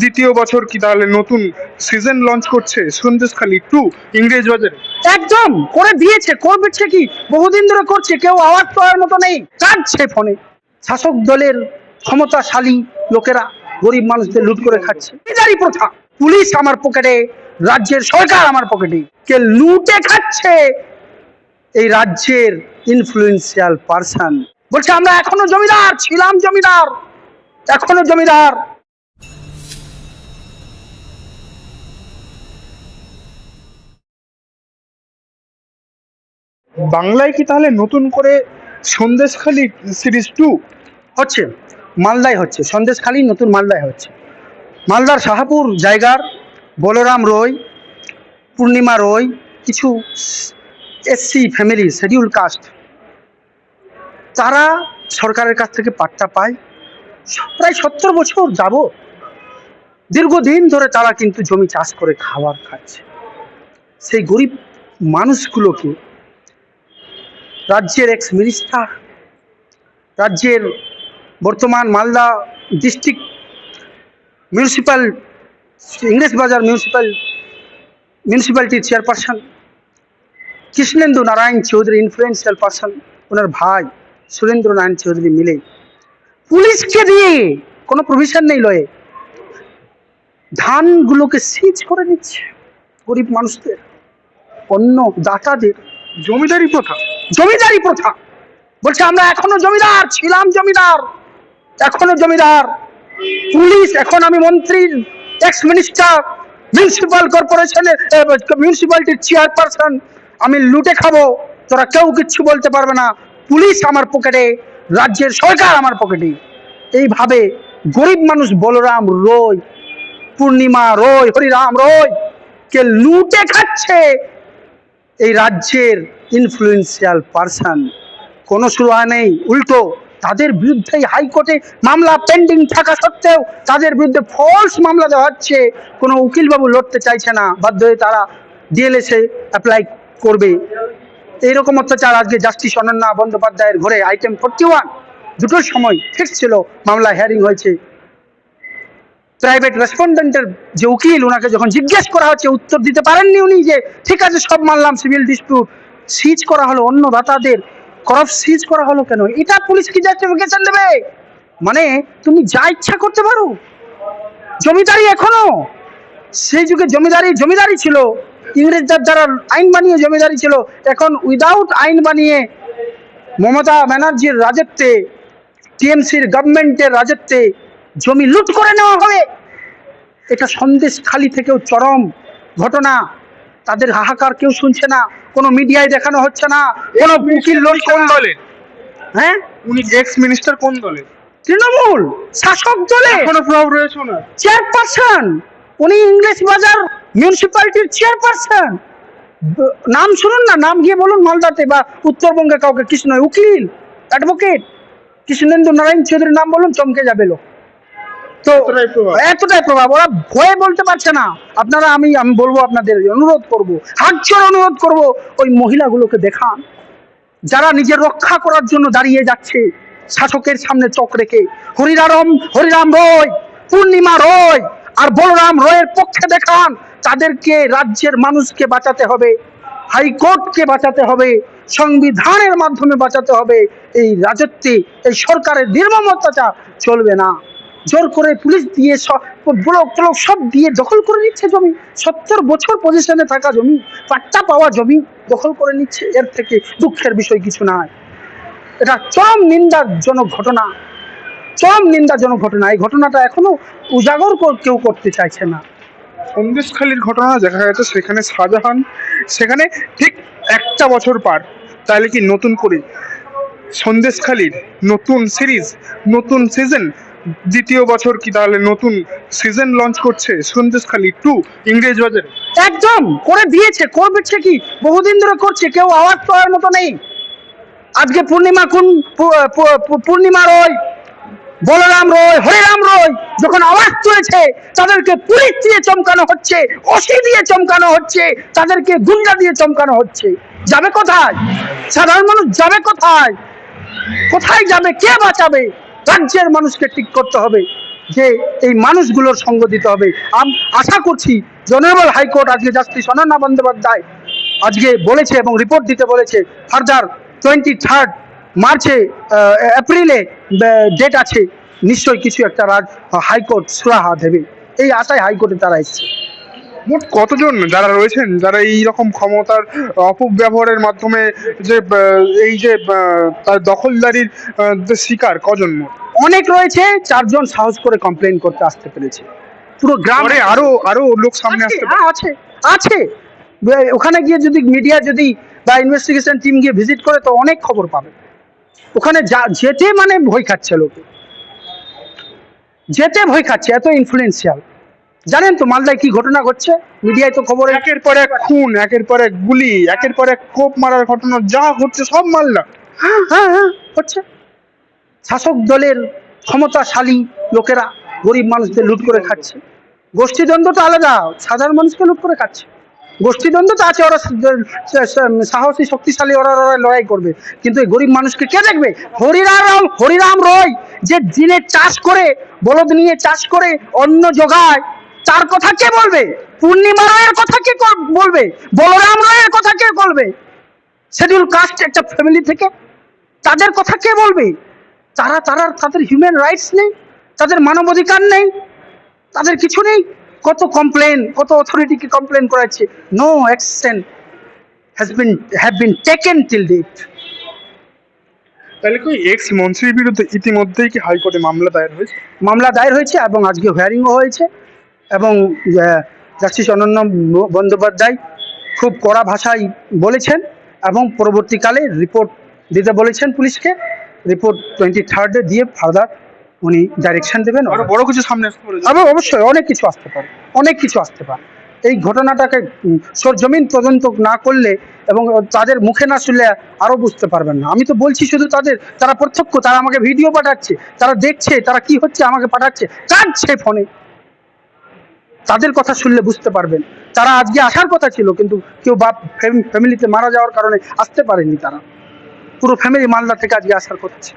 দ্বিতীয় বছর কি তাহলে নতুন সিজন লঞ্চ করছে? সন্দেশখালী টু ইংরেজ বাজারে। একদম করে দিয়েছে করবেছে কি? বহুদিন ধরে করছে, কেউ আওয়াজ পাওয়ার মতো নেই কাটছে ফোনে। শাসক দলের ক্ষমতাশালী লোকেরা গরিব মানুষদের লুট করে খাচ্ছে। জমিদারি প্রথা, পুলিশ আমার পকেটে, রাজ্যের সরকার আমার পকেটে। কে লুটে খাচ্ছে? এই রাজ্যের ইনফ্লুয়েন্সিয়াল পার্সন বলছে, আমরা এখনও জমিদার, ছিলাম জমিদার, এখনও জমিদার। বাংলায় কি তাহলে নতুন করে সন্দেশখালী সিরিজ টু হচ্ছে? মালদায় হচ্ছে। সন্দেশখালী নতুন মালদায় হচ্ছে। মালদার শাহাপুর জায়গার বলরাম রয়, পূর্ণিমা রয়, কিছু এসসি ফ্যামিলি শিডিউল কাস্ট তারা সরকারের কাছ থেকে পাট্টা পায়। প্রায় সত্তর বছর যাব। দীর্ঘদিন ধরে তারা কিন্তু জমি চাষ করে খাবার খাচ্ছে। সেই গরিব মানুষগুলোকে রাজ্যের এক্স মিনিস্টার রাজ্যের বর্তমান মালদা ডিস্ট্রিক্ট মিউনিসিপ্যাল ইংরেজ Bazar municipal মিউনিসিপ্যালিটির chairperson Krishnendu Narayan Chowdhury influential person ওনার ভাই সুরেন্দ্র নারায়ণ চৌধুরী মিলে। পুলিশকে দিয়ে কোনো প্রভিশন নেই লয়ে। ধানগুলোকে সিজ করে নিচ্ছে গরিব মানুষদের, অন্য দাতাদের, জমিদারি প্রথা। জমিদারি প্রথা। বলছে, আমরা এখনও জমিদার, ছিলাম জমিদার, এখনও জমিদার। পুলিশ, এখন আমি মন্ত্রী এক্স মিনিস্টার মিউনিসিপাল কর্পোরেশনের মিউনিসিপ্যালিটির চেয়ারপারসন আমি লুটে খাব, তোরা কেউ কিচ্ছু বলতে পারবে না। পুলিশ আমার পকেটে রাজ্যের সরকার আমার পকেটে এইভাবে গরিব মানুষ বলরাম রয় পূর্ণিমা রয় হরিরাম রয় কে লুটে খাচ্ছে এই রাজ্যের ইনফ্লুয়েন্সিয়াল পারসন কোনো সুরাহা নেই, উল্টো। তাদের বিরুদ্ধে হাইকোর্টে মামলা পেন্ডিং থাকা সত্ত্বেও তাদের বিরুদ্ধে ফলস মামলা দেওয়া হচ্ছে। কোনো উকিলবাবু লড়তে চাইছে না, বাধ্য হয়ে তারা ডিএলএসে অ্যাপ্লাই করবে। এইরকম অত্যাচার আজকে জাস্টিস অনন্যা বন্দ্যোপাধ্যায়ের ঘরে। আইটেম ফোরটি ওয়ান দুটোর সময় ফিক্স ছিল, মামলা হিয়ারিং হয়েছে। প্রাইভেট রেসপন্ডেন্টের যে উকিল ওনাকে যখন জিজ্ঞেস করা হচ্ছে, উত্তর দিতে পারেননি উনি যে, ঠিক আছে, সব মানলাম সিভিল ডিসপিউট সিজ করা হলো, অন্য দাতাদের করপ সিজ করা হলো কেন? এটা পুলিশ কি জাস্টিফিকেশন দেবে? মানে তুমি যা ইচ্ছা করতে পারো। জমিদারি এখনও। সেই যুগে জমিদারি জমিদারি ছিল। ইংরেজদের দ্বারা আইন বানিয়ে জমিদারি ছিল, এখন উইদাউট আইন বানিয়ে মমতা ব্যানার্জির রাজত্বে, টিএমসির গভর্নমেন্টের রাজত্বে জমি লুট করে নেওয়া হবে। এটা সন্দেশ খালি থেকেও চরম ঘটনা। তাদের হাহাকার কেউ শুনছে না কোনো মিডিয়ায় দেখানো হচ্ছে না কোনো উকিল লড়ছে কোন না। দলের? হ্যাঁ? উনি এক্স মিনিস্টার কোন দলের? তৃণমূল শাসক দলে। এখনও প্রভাব রয়েছে ওনার। চেয়ারপারসন উনি ইংলিশ বাজার মিউনিসিপ্যালিটির চেয়ারপারসন। নাম শুনুন না নাম গিয়ে বলুন মালদাতে বা উত্তরবঙ্গে কাউকে কৃষ্ণ উকিল অ্যাডভোকেট কৃষ্ণেন্দু নারায়ণ চৌধুরীর নাম বলুন চমকে যাবে লোক। তো এতটাই প্রভাব। ওরা ভয়ে বলতে পারছে না। আপনারা আমি আমি বলব আপনাদের অনুরোধ করব হাত জোড় অনুরোধ করব ওই মহিলাগুলোকে দেখান। যারা নিজের রক্ষা করার জন্য দাঁড়িয়ে যাচ্ছে শাসকের সামনে চোখ রেখে হরিরাম হরিরাম রয় পূর্ণিমা রয় আর বলরাম রয়ের পক্ষে দেখান তাদেরকে রাজ্যের মানুষকে বাঁচাতে হবে হাইকোর্টকে বাঁচাতে হবে সংবিধানের মাধ্যমে বাঁচাতে হবে। এই রাজত্বে এই সরকারের নির্মম অত্যাচার চলবে না। জোর করে পুলিশ দিয়ে সব ব্লক টলক সব দিয়ে দখল করে নিচ্ছে জমি। সত্তর বছর পজিশনে থাকা জমি, পাট্টা পাওয়া জমি দখল করে নিচ্ছে। এর থেকে দুঃখের বিষয় কিছু নয়। এটা চরম নিন্দাজনক ঘটনা। চরম নিন্দাজনক ঘটনা। এই ঘটনাটা এখনও উজাগর কেউ করতে চাইছে না। সন্দেশখালীর ঘটনা দেখা গেছে, সেখানে শাহজাহান, সেখানে ঠিক একটা বছর পার। তাহলে কি নতুন করে সন্দেশখালীর নতুন সিরিজ নতুন সিজন দ্বিতীয় বছর কি তাহলে নতুন সিজন লঞ্চ করছে? সন্দেশখালী টু ইংরেজ বাজারে। একদম, করে দিয়েছে করবেছে কি? বহুদিন ধরে করছে, কেউ আওয়াজ পাওয়ার মতো নেই। আজকে পূর্ণিমা কোন পূর্ণিমা রয়, বলরাম রয়, হরিরাম রয়, যখন আওয়াজ তুলেছে, তাদেরকে পুলিশ দিয়ে চমকানো হচ্ছে, ওসি দিয়ে চমকানো হচ্ছে, তাদেরকে গুন্ডা দিয়ে চমকানো হচ্ছে। যাবে কোথায়? সাধারণ মানুষ যাবে কোথায়? কোথায় যাবে? কে বাঁচাবে? রাজ্যের মানুষকে ঠিক করতে হবে, যে এই মানুষগুলোর সঙ্গ দিতে হবে। আশা করছি জনারেবল হাইকোর্ট আজকে জাস্টিস অনন্যা বন্দ্যোপাধ্যায় আজকে বলেছে এবং রিপোর্ট দিতে বলেছে ফার্দার টোয়েন্টি থার্ড মার্চে এপ্রিলে ডেট আছে, নিশ্চয়ই কিছু একটা রাজ হাইকোর্ট সুরাহা দেবে। এই আশায় হাইকোর্টে তারা এসছে। মোট কতজন যারা রয়েছেন যারা এই রকম ক্ষমতার অপব্যবহারের মাধ্যমে যে এই যে তার দখলদারির শিকার কজন মোট? অনেক রয়েছে চারজন সাহস করে কমপ্লেন করতে আসতে পেরেছে। পুরো গ্রামে আরও আরও লোক সামনে আসতে হ্যাঁ, আছে আছে। ওখানে গিয়ে যদি মিডিয়া যদি বা ইনভেস্টিগেশন টিম গিয়ে ভিজিট করে তো অনেক খবর পাবে। ওখানে যা যেতে মানে ভয় খাচ্ছে লোকে। যেতে ভয় খাচ্ছে এত ইনফ্লুয়েন্সিয়াল জানেন তো মালদায় কি ঘটনা ঘটছে? মিডিয়ায় তো খবর একের পর এক খুন একের পর এক গুলি একের পর এক কোপ মারার ঘটনা যা ঘটছে সব মালদা। হ্যাঁ হ্যাঁ হ্যাঁ হচ্ছে। শাসক দলের ক্ষমতাশালী লোকেরা গরিব মানুষদের লুট করে খাচ্ছে। গোষ্ঠীদ্বন্দ্ব তো আলাদা সাধারণ মানুষকে লুট করে খাচ্ছে। গোষ্ঠীদ্বন্দ্ব তো আছে ওরা সাহসী শক্তিশালী ওরা ওরা লড়াই করবে। কিন্তু এই গরিব মানুষকে কে দেখবে? হরিরাম হরিরাম রয় যে দিনে চাষ করে বলদ নিয়ে চাষ করে অন্ন জোগায় তার কথা কে বলবে? পূর্ণিমা রায়ের কথা কে বলবে? বলরাম রায়ের কথা কে বলবে? শিডিউল কাস্ট একটা ফ্যামিলি থেকে তাদের কথা কে বলবে? তারা তারা তাদের হিউম্যান রাইটস নেই তাদের মানবাধিকার নেই তাদের কিছু নেই। কত কমপ্লেন কত অথরিটিকে কমপ্লেন করাচ্ছে? No action has been have been taken till date তাহলে কি এক্স মন্ত্রীর বিরুদ্ধে ইতিমধ্যেই কি হাইকোর্টে মামলা দায়ের হয়েছে? মামলা দায়ের হয়েছে এবং আজকে হিয়ারিংও হয়েছে। এবং জাস্টিস অনন্য বন্দ্যোপাধ্যায় খুব কড়া ভাষায় বলেছেন এবং পরবর্তীকালে রিপোর্ট দিতে বলেছেন পুলিশকে। রিপোর্ট টোয়েন্টি থার্ডে দিয়ে ফার্দার উনি ডাইরেকশন দেবেন। বড় কিছু সামনে আসতে আবার অবশ্যই অনেক কিছু আসতে পারে অনেক কিছু আসতে পারে। এই ঘটনাটাকে সরজমিন তদন্ত না করলে এবং তাদের মুখে না শুনলে আরও বুঝতে পারবেন না। আমি তো বলছি শুধু তাদের তারা প্রত্যক্ষ তারা আমাকে ভিডিও পাঠাচ্ছে তারা দেখছে তারা কি হচ্ছে আমাকে পাঠাচ্ছে কাঁদছে ফোনে। তাদের কথা শুনলে বুঝতে পারবেন। তারা আজকে আসার কথা ছিল, কিন্তু কেউ বাপ ফ্যামিলিতে মারা যাওয়ার কারণে আসতে পারেনি তারা। পুরো ফ্যামিলি মালদা থেকে আজকে আসার কথা ছিল।